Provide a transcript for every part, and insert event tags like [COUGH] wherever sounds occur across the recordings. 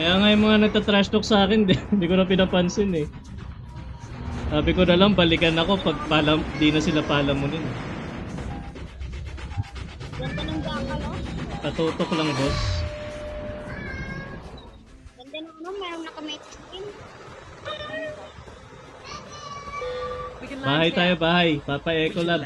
Kaya nga yung mga nagtatrash talk sa akin, [LAUGHS] di, di ko na pinapansin eh. Sabi ko na lang, balikan ako pag palam, di na sila palamunin. Ganda ng jackal, oh. Katutok lang, boss. Ganda ng ano, skin. We can land Bahay tayo, bahay. Papa Eco Lab.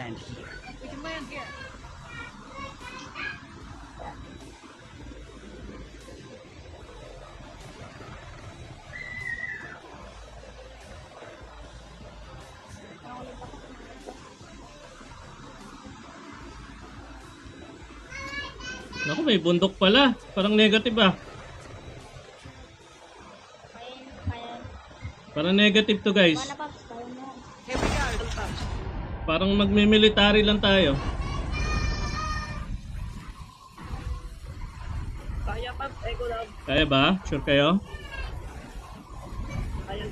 Naku, may bundok pala. Parang negative ah. Parang negative to guys. Parang magmi-military lang tayo. Kaya pa, Ego Lab. Kaya ba? Sure kayo? Kaya.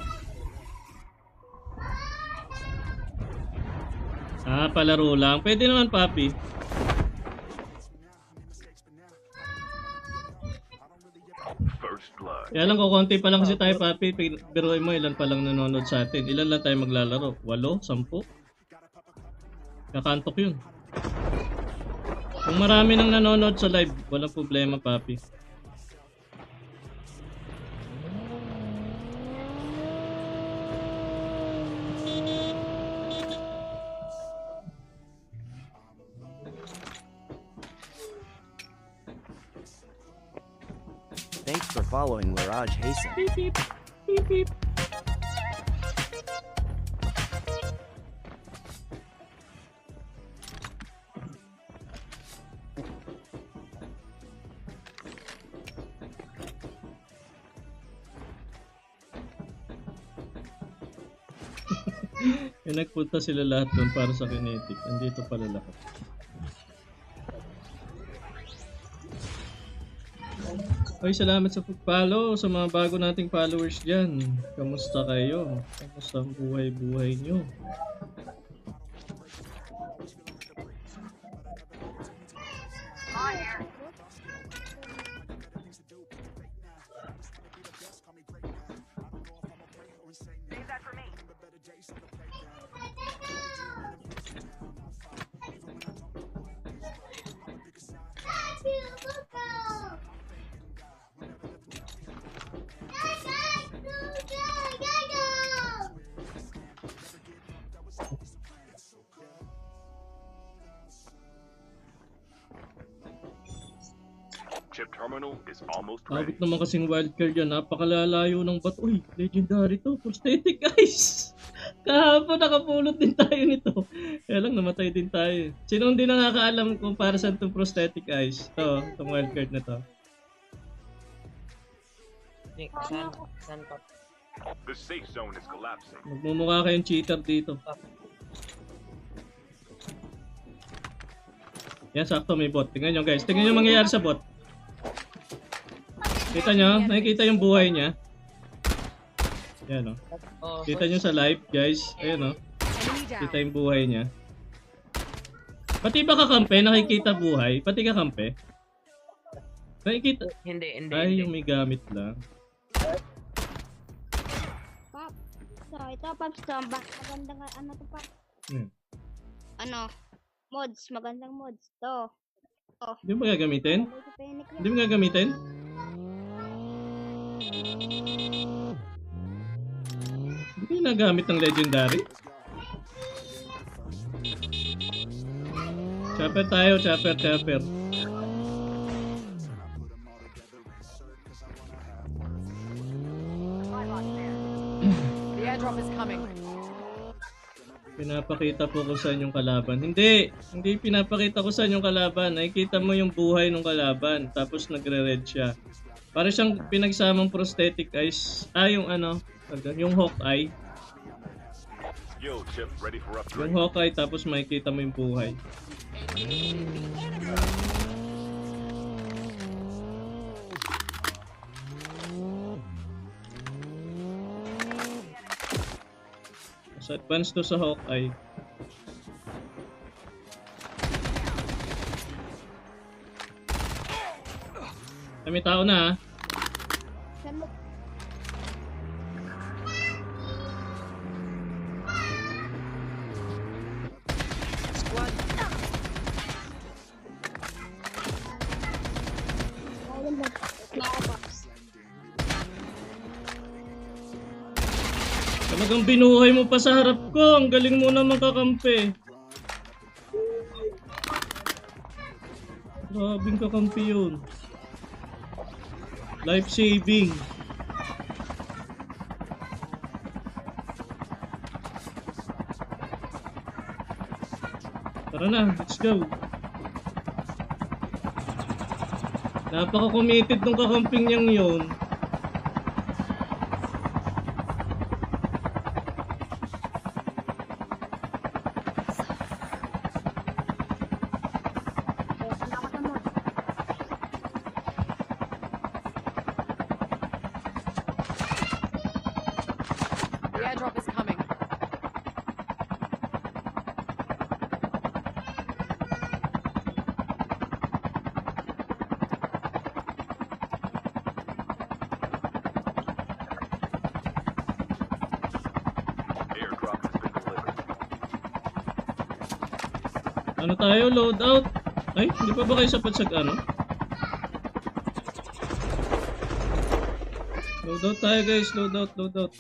Ah, palaro lang. Pwede naman, papi. Kaya lang, kukunti pa lang kasi tayo, papi. Biruin mo, ilan pa lang nanonood sa atin. Ilan lang tayo maglalaro? Walo? Sampu? Kakantok yun. Kung marami nang nanonood sa live, walang problema, papi. For following Laraj Hasten. Beep, beep. Beep, beep. [LAUGHS] Nagpunta sila lahat doon para sa kinetic. Andito pala lahat. Ay, salamat sa pag-follow sa mga bago nating followers dyan. Kamusta kayo? Kamusta ang buhay-buhay nyo? Chip terminal is almost ready. Abot naman kasing wildcard yan. Napakalalayo ng bat. Uy, legendary to. Prosthetic [LAUGHS] guys. Kahapon nakapulot din tayo nito. Kaya lang namatay din tayo. Sino hindi nakakaalam kung para saan itong prosthetic eyes? Ito, itong wildcard na to. Saan? Saan pa? The safe zone is collapsing. Magmumukha kayong cheater dito. Yan, sakto may bot. Tingnan nyo guys. Tingnan nyo mangyayari sa bot. Kita nyo? Nakikita yung buhay niya. Yan o. Oh, Kita nyo sa live guys. Ayan o. Kita yung buhay niya. Pati ba kakampi? Nakikita buhay? Pati kakampi? Nakikita? Hindi, hindi, Ay, yung may gamit lang. Pap. So, ito, Paps, to. Ba- Magandang, ano to, Pap? Hmm. Ano? Mods, magandang mods. To. Hindi mo gagamitin? Hindi mo gagamitin? Hindi ko nagamit ng legendary. Chopper tayo, chopper, chopper. The airdrop is coming. Pinapakita po kung saan yung kalaban. Hindi! Hindi pinapakita ko saan yung kalaban. Nakikita mo yung buhay ng kalaban. Tapos nagre-red siya. Para siyang pinagsamang prosthetic eyes. Ah, yung ano, yung ready for Yung upgrade. Hawkeye tapos makikita mo yung buhay. Mas advance to sa Hawkeye. May tao na ah. Ako, Paps. Talagang binuhay mo pa sa harap ko. Ang galing mo naman kakampi. Grabing kakampi yun. Life saving. Tara na, let's go. Napaka-committed nung kakamping niyang yun. Eh, salamat naman. The airdrop is coming. Airdrop has been delivered. Ano tayo? Load out? Ay, hindi pa ba kayo sapat sa ano? Load out tayo guys, load out, load out.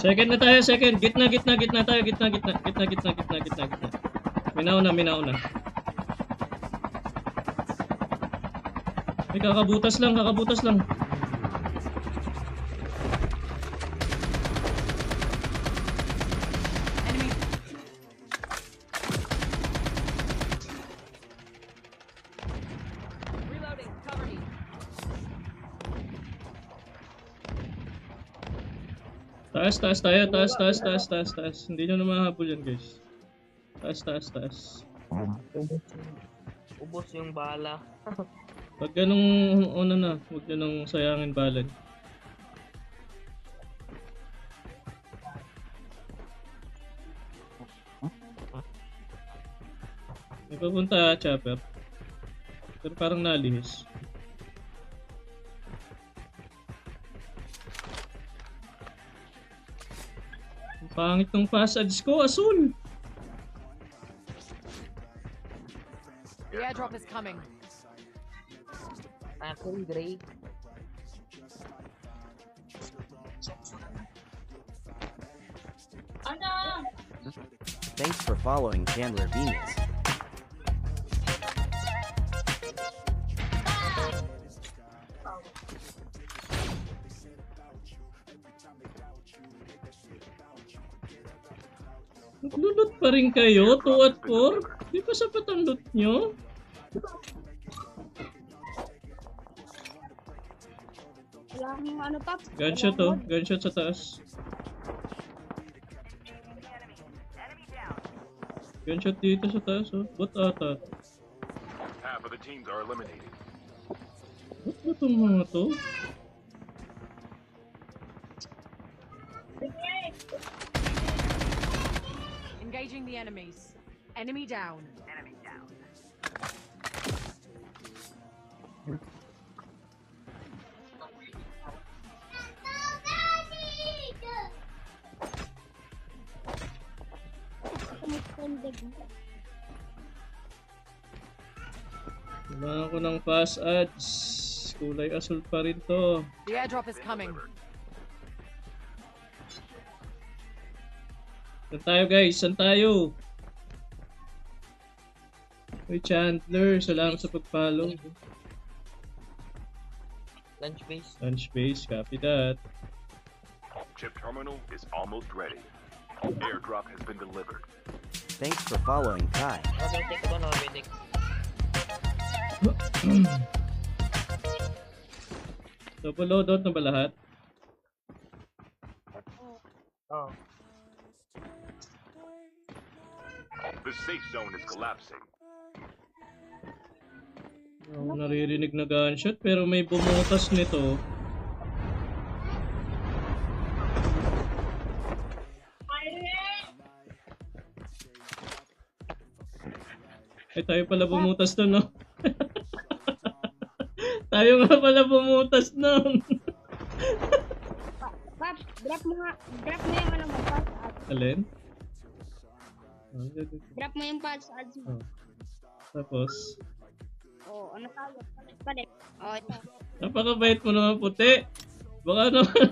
Second na tayo, second. Gitna, gitna, gitna tayo, gitna, gitna, gitna, gitna, gitna, gitna, gitna. Minaw na, minaw na. Ay, kakabutas lang, kakabutas lang. Taas, taas tayo, taas, taas, taas, taas, taas. Hindi nyo na mahabol yan, guys. Taas, taas, taas. Ubus yung bala. [LAUGHS] Pag ganong una na, huwag nyo nang sayangin balan. May papunta, chopper. Pero parang nalihis. Ang pangit ng passage ko, asul! The airdrop is coming. Akin, gray. Thanks for following Chandler Venus. Naglulot pa rin kayo, 2 at 4? Di pa sapat ang loot nyo? Akong ano, Paps. Gunshot Wala oh, gunshot sa taas. Gunshot dito sa taas oh. Bot ata. Half of the teams are eliminated. Ba't ba itong mga to? Engaging the enemies. Enemy down. Enemy down. Tumutundig. Kailangan ko ng fast ads. Kulay asul pa rin to. The airdrop is coming. Saan tayo guys? Saan tayo? Uy Chandler, salamat sa pag-follow. Lunch base. Lunch base, copy that. Chip terminal is almost ready. Airdrop has been delivered. Thanks for following Kai. Nobedik ko, nobedik. Double loadout na ba lahat? Oh. The safe zone is collapsing. Ako naririnig na gunshot pero may bumutas nito. Ay, tayo pala bumutas nun, no? [LAUGHS] tayo nga pala bumutas nun. Paps, drop mo nga. Drop mo yung ano mo, pass ads. Alin? Drop mo yung pass ads mo. Oh. Tapos, Oo, ano tayo? Palit, palit. Oo, ito. napakabait mo naman puti. Baka naman,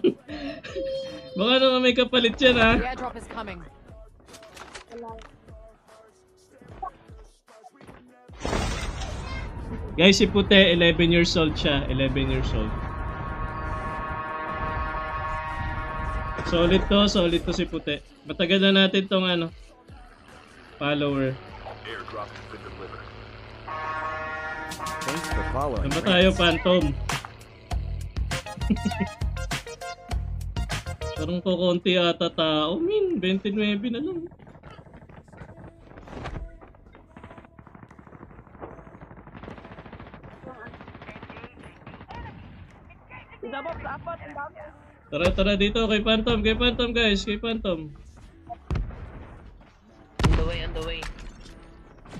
[LAUGHS] baka naman may kapalit yan, ha? The airdrop is coming. Wala. Guys, si puti, 11 years old siya. 11 years old. Solid to, solid to si puti. Matagal na natin tong ano, follower. Airdrop has been delivered. Thanks for tayo. Phantom? [LAUGHS] Parang ko konti ata tao. Min, 29 na lang. Tara, tara dito kay Phantom, kay Phantom guys, kay Phantom. On the way, on the way.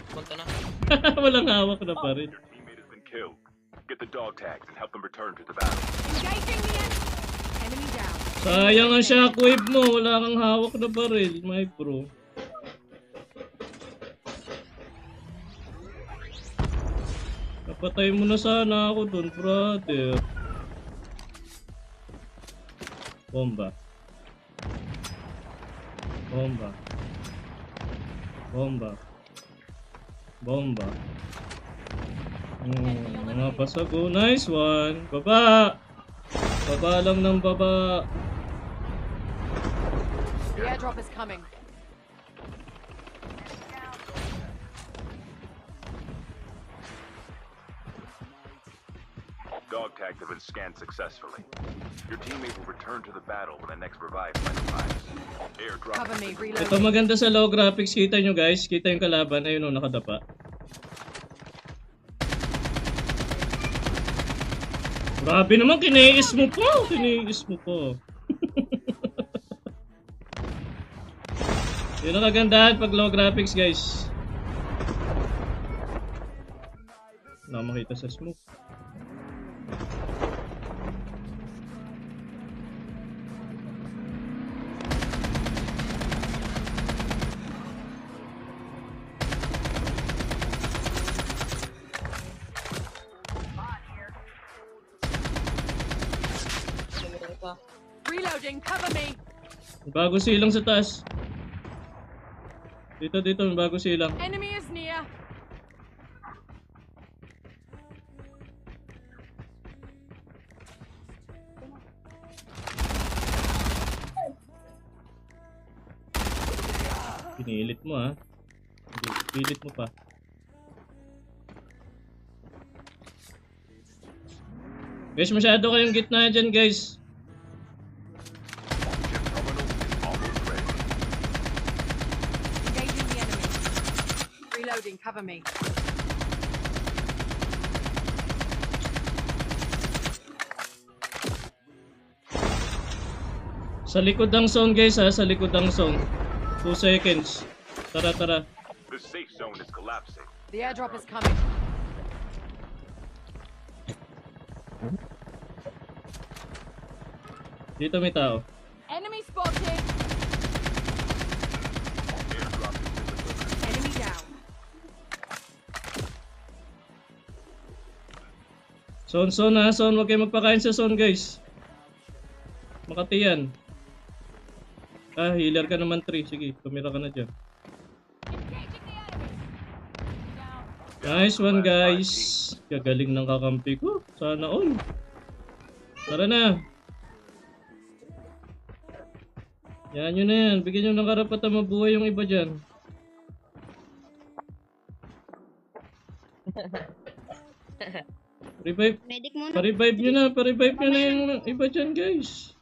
Punta na. [LAUGHS] Walang hawak na pa rin. Get the dog tags and help them return to the battle. Engaging the enemy. Enemy down. Sayang ang shockwave mo, wala kang hawak na baril, my bro. Napatay mo na sana ako dun, brother. Bomba. Bomba. Bomba. Bomba. Hmm, mga. Nice one. Baba! Baba lang ng baba. The airdrop is coming. Scanned successfully. Your teammate will return to the battle when the next revive flight arrives. Airdrop Cover me. Ito maganda sa low graphics. Kita nyo guys. Kita yung kalaban. Ayun o, nakadapa. Grabe naman, kiniis mo po. Kiniis mo po. [LAUGHS] Yun ang kagandahan pag low graphics guys. Wala makita sa smoke. Pa. Reloading. Cover me. Bago silang sa taas. Dito, dito. May bago silang. Enemy is near. Pinilit mo ha. Pilit mo pa. Guys, masyado kayong gitna dyan guys. Chip terminal is almost ready. Engaging the enemy. Reloading. Cover me. Sa likod ng zone guys ha, sa likod ng zone. 2 seconds. Tara, tara. The safe zone is collapsing. The airdrop is coming. Dito may tao. Enemy spotted. Zone, zone ha, zone. Huwag kayo magpakain sa zone guys. Makati yan. Ah, healer ka naman 3. Sige, tumira ka na dyan. Nice one guys. Gagaling ng kakampi ko. Sana all. Tara na. Yan yun na yan. Bigyan nyo ng karapatan mabuhay yung iba dyan. [LAUGHS] Revive. Medic muna. Pa-revive nyo na. Pa-revive nyo na yung iba dyan guys.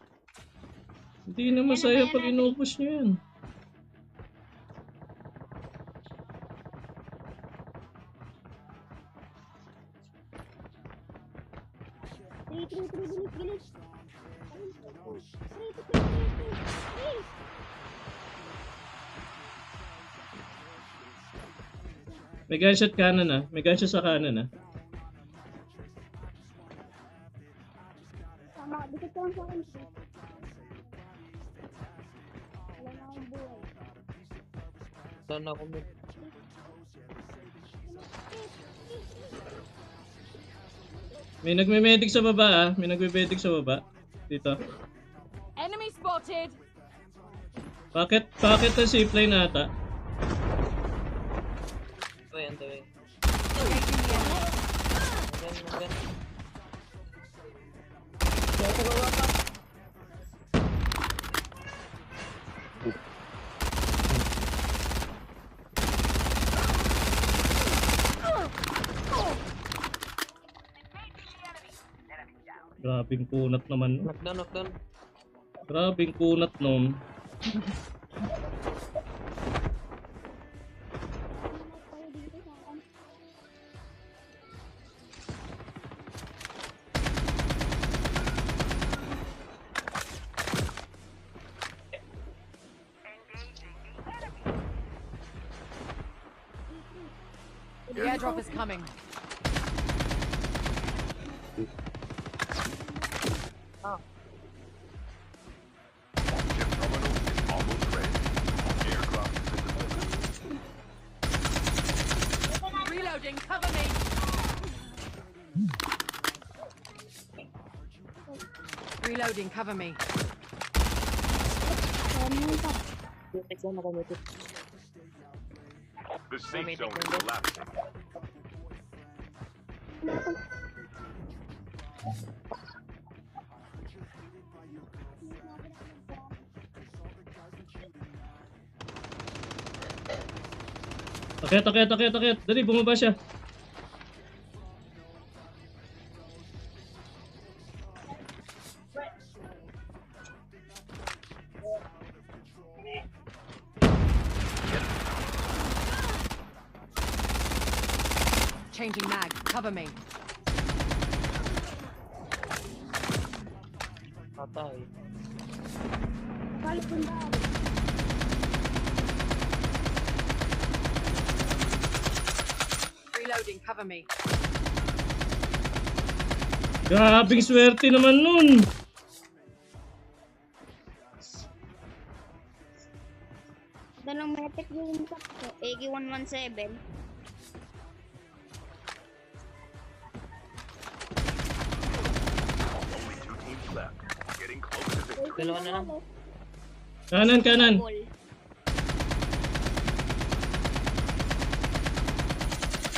Hindi na masaya pag inupos nyo yan. Three, three, three, bilis, bilis. Three, three, three, three, three. May gunshot kanan ah. May gunshot sa kanan ah. Lang sa akin. Wala na akong buhay. Doon ako mid. May nagme-medic sa baba ah. May nagme-medic sa baba. Dito. Enemy spotted. Bakit? Bakit na safe line ata? Way, on the way. Engaging the enemy. Magan, magan. Grabing kunat naman. no? Knockdown, knockdown. Grabing kunat nun. Chip terminal is almost ready. Aircraft is in delivery. Reloading. Cover me. Reloading. Cover me. Kaya mo yung tap. Mutik lang, nakamutik. The safe Mamit zone is window. collapsing. Akit, akit, akit, akit. Dali, bumaba siya. Reloading. Cover me. Grabing swerte naman nun. Dalang metek yung tap ko. AG-117. Only two teams left. Getting close to victory. Dalawa na lang. Kanan, kanan. Ball.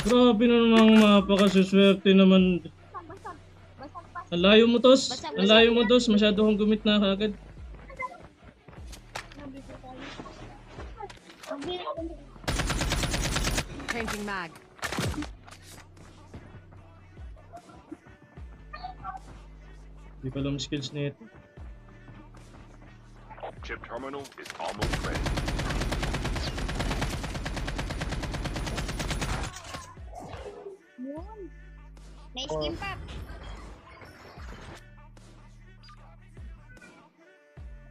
Grabe na namang mapakasuswerte naman. Pa. Ang layo mo, Tos. Ang layo mo, Tos. Masyado kong gumit na hirap. Changing mag. Hindi ko alam skills nito. Chip terminal is almost ready. Es krim.